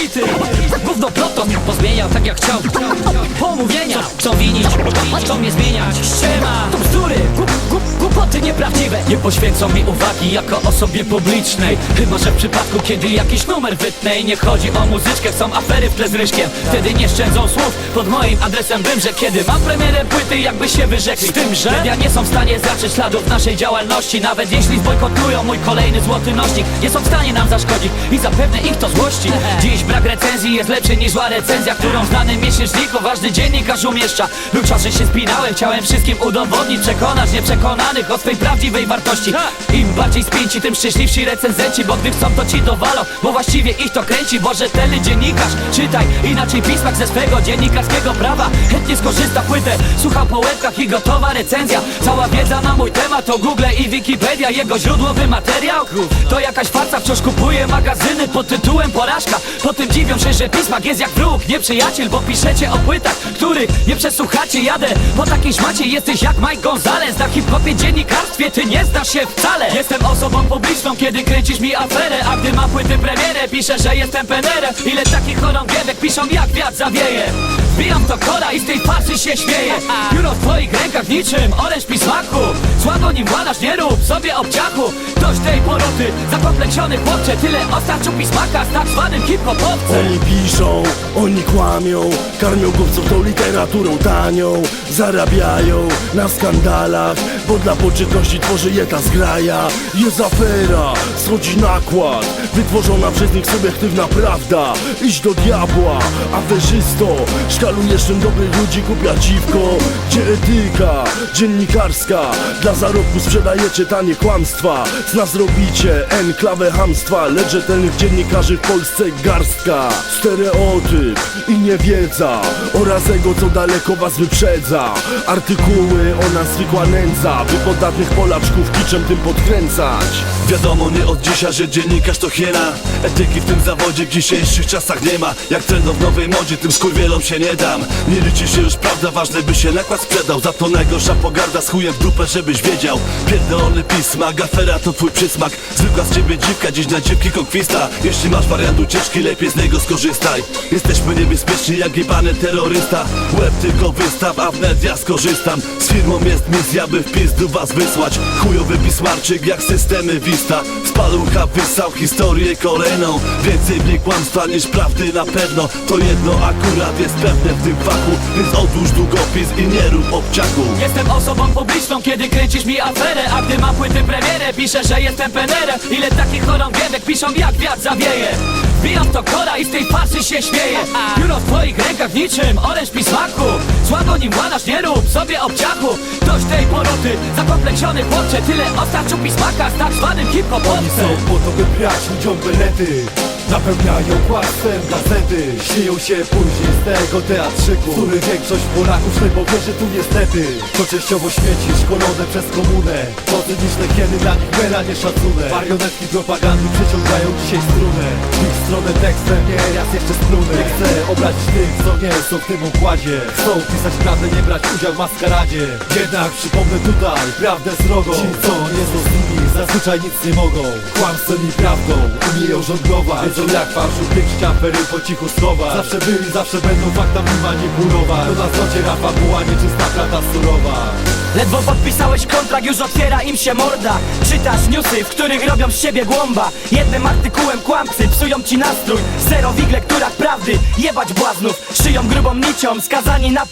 hity. Gówno proton pozmieniał tak jak chciał. Pomówienia, co winić, a co mnie zmieniać. Ściema, to bzdury, głup, głup, głupoty nieprawdziwe Nie poświęcą mi uwagi jako osobie publicznej. Chyba, że w przypadku, kiedy jakiś numer wytnę I nie chodzi o muzyczkę, są afery w tle z ryżkiem Wtedy nie szczędzą słów pod moim adresem. Wiem, że kiedy mam premierę płyty, jakby się wyrzekli. Z tym, że? Media nie są w stanie zatrzeć śladów naszej działalności. Nawet jeśli zbojkotują mój kolejny złoty nośnik Nie są w stanie nam zaszkodzić i zapewne ich to złości. Dziś brak recenzji jest lepszy niż zła recenzja Którą znany miesięczniku ważny dziennikarz umieszcza. Był czas, że się spinałem, chciałem wszystkim udowodnić Przekonać nieprzekonanych o swej prawdziwej wartości. Im bardziej spięci, tym szczęśliwsi recenzenci Bo gdy chcą to ci dowalą, bo właściwie ich to kręci Bo rzetelny dziennikarz, czytaj inaczej pismak ze swego dziennikarskiego prawa. Chętnie skorzysta płytę, słucha po łebkach i gotowa recenzja. Cała wiedza na mój temat to Google i Wikipedia Jego źródłowy materiał. To jakaś farsa Wciąż kupuje magazyny pod tytułem porażka. Potem dziwią się, że pismak jest jak wróg, nie przyjaciel Bo piszecie o płytach, których nie przesłuchacie. Jadę po takiej szmacie, jesteś jak Mike Gonzalez Na hip-hopie dziennikarstwie ty nie znasz się wcale. Jestem osobą publiczną, kiedy kręcisz mi aferę. A gdy mam płyty premierę, piszę, że jestem penerem. Ile takich chorągiewek piszą jak wiatr zawieje. Wbijam to kola i z tej farsy się śmieję. Biuro w twoich rękach niczym oręż pismaku. Słabo nim władasz, nie rób sobie obciachu. Dość tej poroty, zakompleksiony chłopcze. Tyle ostarczył pismaka z tak zwanym hip-hopowcem. Oni piszą, oni kłamią Karmią głupców tą literaturą tanią. Zarabiają na skandalach Bo dla poczytności tworzy je ta zgraja. Jest afera, schodzi nakład. Wytworzona przez nich subiektywna prawda. Idź do diabła, aferzysto. Szkalujesz czym dobrych ludzi kupia dziwko. Gdzie etyka dziennikarska? Dla zarobku sprzedajecie tanie kłamstwa. Z nas robicie enklawę hamstwa. Lecz rzetelnych dziennikarzy w Polsce garstka. Stereotyp i niewiedza Oraz ego co daleko was wyprzedza. Artykuły o nas zwykła nędza By podatnych Polaczków kiczem tym podkręcać. Wiadomo nie od dzisiaj, że dziennikarz to hiena. Etyki w tym zawodzie w dzisiejszych czasach nie ma. Jak trendom w nowej modzie, tym skurwielom się nie dam. Nie liczy się już prawda, ważne by się nakład sprzedał. Za to najgorsza pogarda z chujem w dupę, żebyś wiedział. Pierdolony pisma, gafera to twój przysmak. Zwykła z ciebie dziwka, dziś na dziwki konkwista. Jeśli masz wariant ucieczki, lepiej z niego skorzystaj. Jesteśmy niebezpieczni jak jebany terrorysta. Łeb tylko wystaw, a wnet ja skorzystam. Z firmą jest misja, by w pizdu was wysłać Chujowy pismarczyk jak systemy Vista. Z palucha historię kolejną. Więcej w kłamstwa niż prawdy na pewno. To jedno akurat jest pewne w tym fachu. Więc odłóż długopis i nie rób obciachu. Jestem osobą publiczną, kiedy kręcisz mi aferę. A gdy mam płyty premierę, piszę, że jestem penerem. Ile takich chorągiewek piszą jak wiatr zawieje Wbijam to kora i z tej farsy się śmieję. Biuro w twoich rękach niczym oręż pismaku Słabo nim władasz, nie rób sobie obciachu. Dość tej poroty, zakompleksiony chłopcze Tyle ostarczył pismaka z tak zwanym Są hip-hopowcem po to, by brać ludziom belety Napełniają kłamstwem gazety Śmieją się później z tego teatrzyku Który większość Polaków nie powierzy tu niestety. To częściowo śmieci szkolone przez komunę To cyniczne kiedy dla nich mera nie szacunek. Marionetki propagandy przyciągają dzisiaj strunę W ich stronę tekstem nie raz jeszcze splunę Nie chcę obrazić tych, co nie są w tym układzie. Chcą pisać prawdę, nie brać udziału w maskaradzie. Jednak przypomnę tutaj prawdę srogą Ci, co nie są z nimi, zazwyczaj nic nie mogą. Kłamstwem i prawdą. Umieją żonglować. Wiedzą jak fałszu piękść afery po cichu schować. Zawsze byli, zawsze będą faktami manipulować. Do nas dociera fabuła, nieczysta prawda surowa. Ledwo podpisałeś kontrakt, już otwiera im się morda. Czytasz newsy, w których robią z siebie głąba. Jednym artykułem kłamcy psują ci nastrój. Zero w ich lekturach prawdy, jebać błaznów. Szyją grubą nicią, skazani na